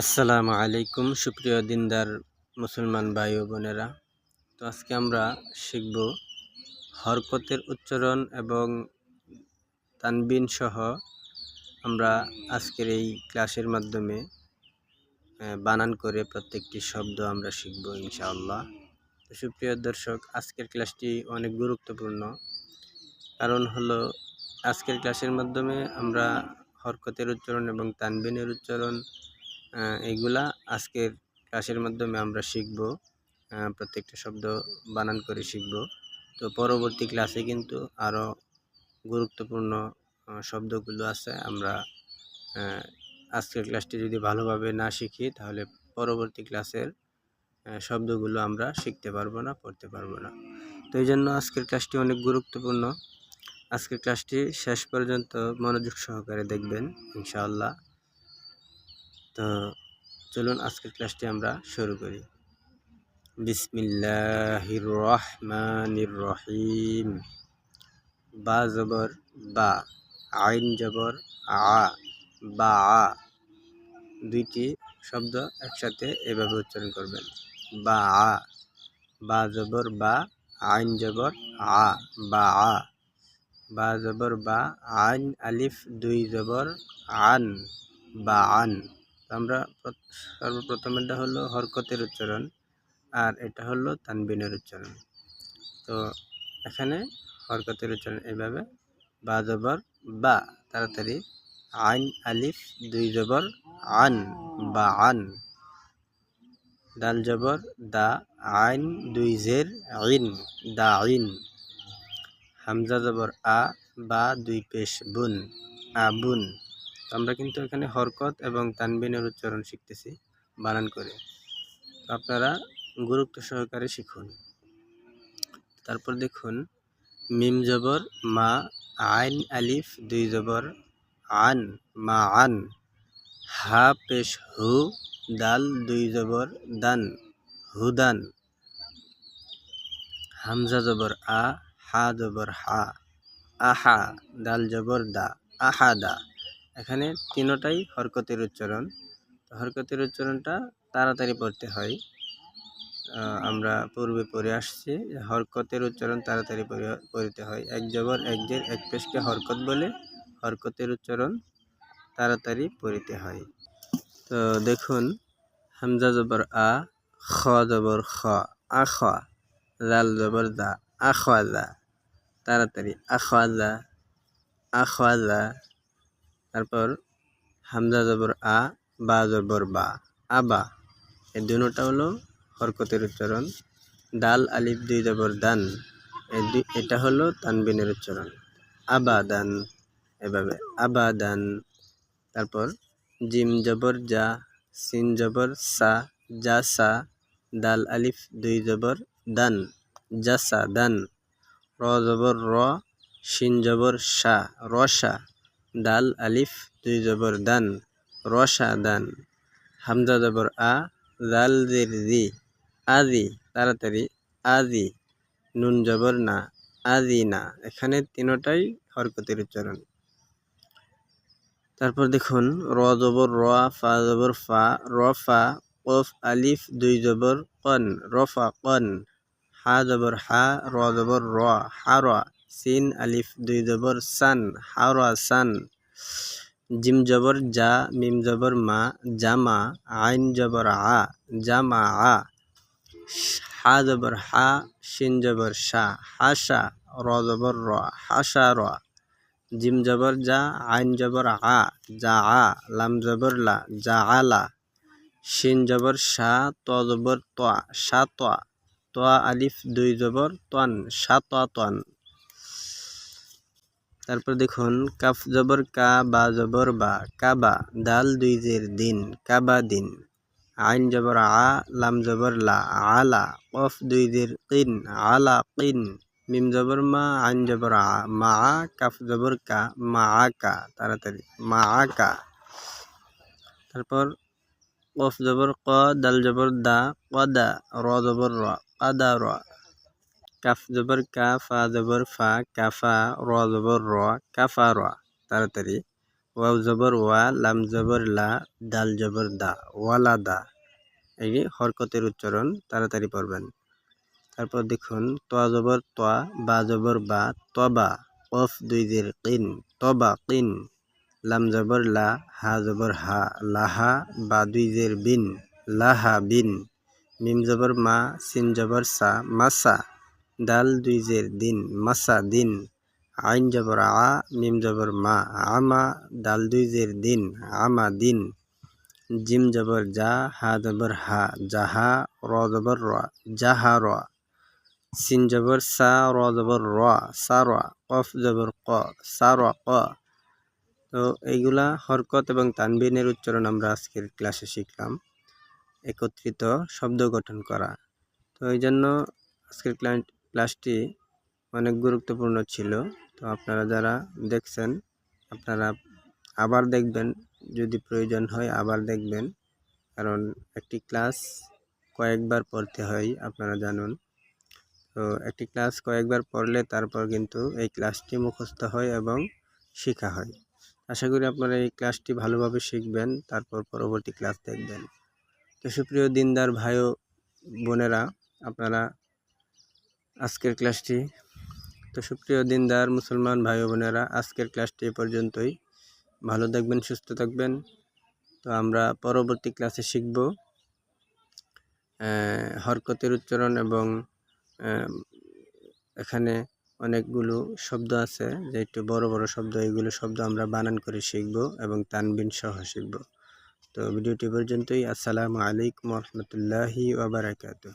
আসসালামু আলাইকুম, সুপ্রিয় দিনদার মুসলমান ভাই ও বোনেরা। তো আজকে আমরা শিখব হরকতের উচ্চারণ এবং তানবিন সহ আমরা আজকের এই ক্লাসের মাধ্যমে বানান করে প্রত্যেকটি শব্দ আমরা শিখব ইনশাআল্লাহ। তো সুপ্রিয় দর্শক, আজকের ক্লাসটি অনেক গুরুত্বপূর্ণ। কারণ হলো, আজকের ক্লাসের মাধ্যমে আমরা হরকতের উচ্চারণ এবং তানবিনের উচ্চারণ আহ, এইগুলা আজকের ক্লাসের মাধ্যমে আমরা শিখব প্রত্যেকটা শব্দ বানান করে শিখব। তো পরবর্তী ক্লাসে কিন্তু আরও গুরুত্বপূর্ণ শব্দগুলো আছে আমরা আজকের ক্লাসটি যদি ভালোভাবে না শিখি তাহলে পরবর্তী ক্লাসের শব্দগুলো আমরা শিখতে পারব না পড়তে পারব না। তো এই জন্য আজকের ক্লাসটি অনেক গুরুত্বপূর্ণ। আজকের ক্লাসটি শেষ পর্যন্ত মনোযোগ সহকারে দেখবেন ইনশাআল্লাহ। তো চলুন আজকের ক্লাসটি আমরা শুরু করি। বিসমিল্লাহির রহমানির রহিম বা জবর, বা। আইন জবর, আ। বা, আ। দুইটি শব্দ একসাথে এভাবে উচ্চারণ করবেন। বা, আ। বা জবর, বা। আইন জবর, আ। বা আ। বা জবর, বা। আইন, আলিফ, দুই জবর, আন। বা, আন। আমরা প্র- সর্বপ্রথম এটা হলো হরকতের উচ্চারণ আর এটা হলো তানবিনের উচ্চারণ। তো এখানে হরকতের উচ্চারণ এইভাবে বা জবর, বা তাড়াতাড়ি, আইন, আলিফ, দুই জবর, আন, বা আন। দাল জবর, দা, আইন, দুই জের আইন দা আইন হামজা জবর, আ, বা দুই পেশ, বুন আবুন আমরা কিন্তু এখানে হরকত এবং তানবিনের উচ্চারণ শিখতেছি বানান করে। আপনারা গুরুত্ব সহকারে শিখুন। তারপর দেখুন, মিম জবর, মা আইন আলিফ, দুই জবর, আন, মা আন, হা পেশ হু, দাল, দুই জবর, দান হুদান হামজা জবর আ, হা জবর হা, আহা, দাল জবর দা আহাদা এখানে তিনোটাই হরকতের উচ্চারণ। হরকতের উচ্চারণটা তাড়াতাড়ি পড়তে হয়। আমরা পূর্বে পড়ে আসছি হরকতের উচ্চারণ তাড়াতাড়ি পড়ে- পড়তে হয়। এক জবর, এক জের, এক পেশকে হরকত বলে হরকতের উচ্চারণ তাড়াতাড়ি পড়িতে হয়। তো দেখুন, হামজা জবর আ, খ জবর খ, আ আখ জাল জবর দা আখওয়াজা তাড়াতাড়ি আখওয়াজা আখওয়াজা তারপর হামজা জবর আ, বা জবর বা। আবা এই দুটা হলো হরকতের উচ্চারণ। দাল, আলিফ, দুই জবর দান। এটা হলো তানবিনের উচ্চারণ। আবাদান এভাবে। আবাদান তারপর জিম জবর যা সিন জবর সা যা সা, দাল, আলিফ, দুই জবর দান। যা জাসা দান। র জবর র, শিন জবর শা রসা দাল আলিফ, দুই জবর দান, রসা, দান। হামজা জবর আ, জাল, জের, জি। আদি তাড়াতাড়ি আদি নুন জবর না আদি না। এখানে তিনোটাই হরকতের উচ্চারণ। তারপর দেখুন, র জবর র, ফা জবর ফা রফা কফ, আলিফ, দুই জবর কন রফা কন। হা জবর হা, র জবর র হার সিন আলিফ দুই জবর সান হার সান জিম জবর যা, মিম জবর মা জামা আইন জবর আ জামা আ, হা জবর হা, শিন জবর শা হাসা র জবর র হাসা র, জিম জবর যা, আইন জবর আ, যা আ, লাম জবর লা, যা আলা শিন জবর শা ত জবর সা তোয়া তোয়া আলিফ, দুই জবর তন তোয়া তন তারপর দেখুন, কাফ জবর কা বা জবর বা কাবা দাল দুই জের দিন কাবা দিন। আইন জবর আ, লাম জবর লা আলা কফ দুই জের কিন আলা কিন মিম জবর মা, আইন জবর আ, মা, কাফ জবর কা, মা কা, তাড়াতাড়ি, মা কা। তারপর কফ জবর ক, দাল জবর দা কদা র জবর র কাদা র। কাফ জবর কা ফা জবর ফা কাফা র জবর র কাফা র তাড়াতাড়ি ওয়াও জবর ওয়া লাম জবর লা দাল জবর দা ওয়ালা দা এই হরকতের উচ্চারণ তাড়াতাড়ি পড়বেন তারপর দেখুন তোয়া জবর তোয়া বা জবর বা তবা কফ দুই জের কিন তবা কিন লাম জবর লা হা জবর হা লাহা বা দুই জের বিন লাহা বিন মিম জবর মা সিন জবর সা মাসা দাল দুই জের দিন মাসা দিন, আইন জবর আ, মিম জবর মা, আমা, দাল দুই জের দিন, আমা দিন, জিম জবর যা, হা জবর হা, যাহা, র জবর র জাহা র, সিন জবর সা, র জবর র, সা র, কফ জবর ক, সা র ক। তো এইগুলা হরকত এবং তানবিনের উচ্চারণ আমরা আজকের ক্লাসে শিখলাম। একত্রিত শব্দ গঠন করা। তো এই জন্য আজকের ক্লাসটি অনেক গুরুত্বপূর্ণ ছিল। তো আপনারা যারা দেখছেন, আপনারা আবার দেখবেন, যদি প্রয়োজন হয় আবার দেখবেন। কারণ একটি ক্লাস কয়েকবার পড়তে হয়, আপনারা জানুন। তো একটি ক্লাস কয়েকবার পড়লে তারপর কিন্তু এই ক্লাসটি মুখস্থ হয় এবং শেখা হয়। আশা করি আপনারা এই ক্লাসটি ভালোভাবে শিখবেন, তারপর পরবর্তী ক্লাস দেখবেন। তো সুপ্রিয় দিনদার ভাই বোনেরা, আপনারা আজকের ক্লাসটি। তো সুপ্রিয় দিনদার মুসলমান ভাই বোনেরা, আজকের ক্লাসটি এ পর্যন্তই। ভালো থাকবেন, সুস্থ থাকবেন। তো আমরা পরবর্তী ক্লাসে শিখব হরকতের উচ্চারণ এবং এখানে অনেকগুলো শব্দ আছে, যে একটু বড় বড় শব্দ এইগুলো শব্দ আমরা বানান করে শিখব এবং তানবিন সহ শিখব। তো ভিডিওটি পর্যন্তই। আসসালামু আলাইকুম রহমতুল্লাহি ওবরাকাতুহ